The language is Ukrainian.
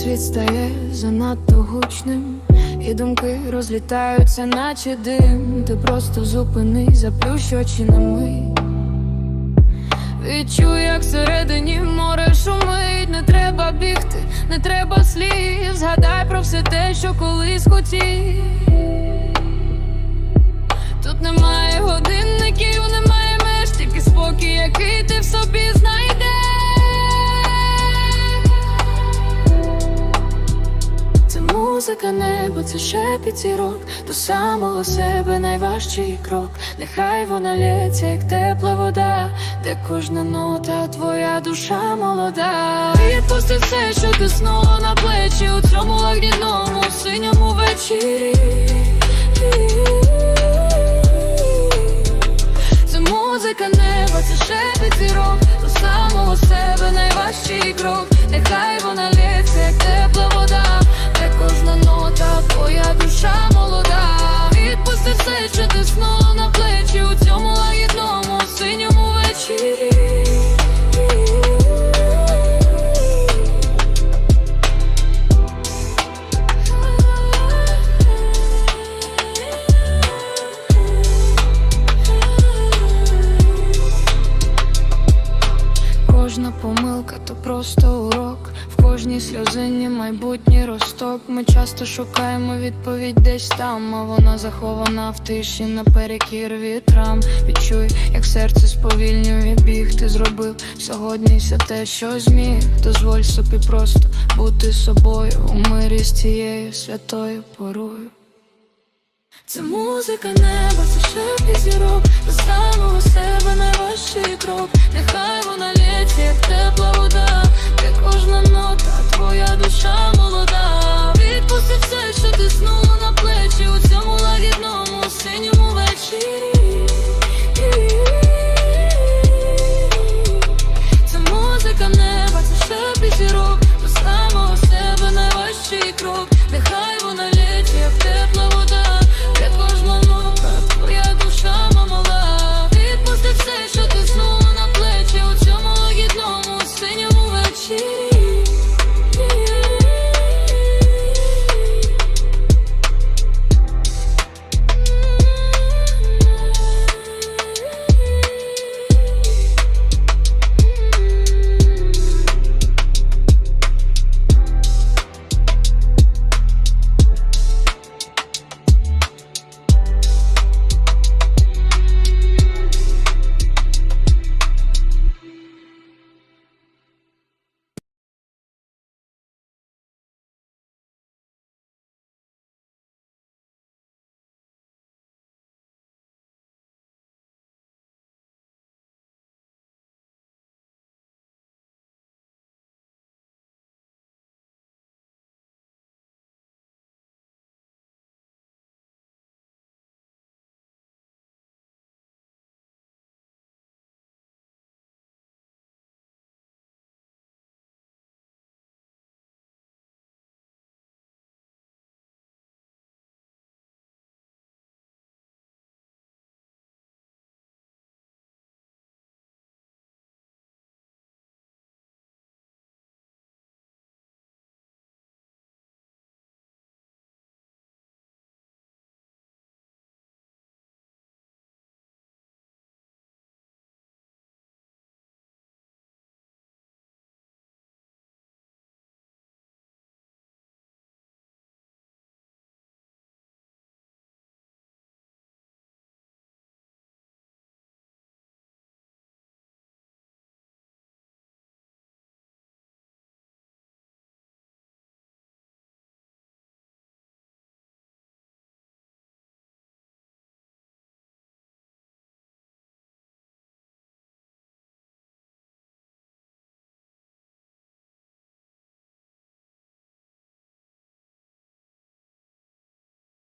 світ стає занадто гучним, і думки розлітаються, наче дим. Ти просто зупинись, заплющ очі на мить. Відчуй, як всередині море шумить, не треба бігти, не треба слів. Згадай про все те, що колись хотів. Тут немає годинників, немає меж, тільки спокій, який ти в собі музика небо, це шепіт зірок До самого себе найважчий крок Нехай вона лється, як тепла вода, де кожна нота, твоя душа молода. Відпусти все, що тиснуло на плечі у цьому лагідному синьому вечірі. Кожна помилка то просто урок. В кожній сльозині майбутній росток. Ми часто шукаємо відповідь десь там, а вона захована в тиші наперекір вітрам. Відчуй, як серце сповільнює біг. Ти зробив сьогодні все те, що зміг. Дозволь собі просто бути собою у мирі з цією святою порою. Це музика неба, це шепіт зірок До самого себе найважчий крок Нехай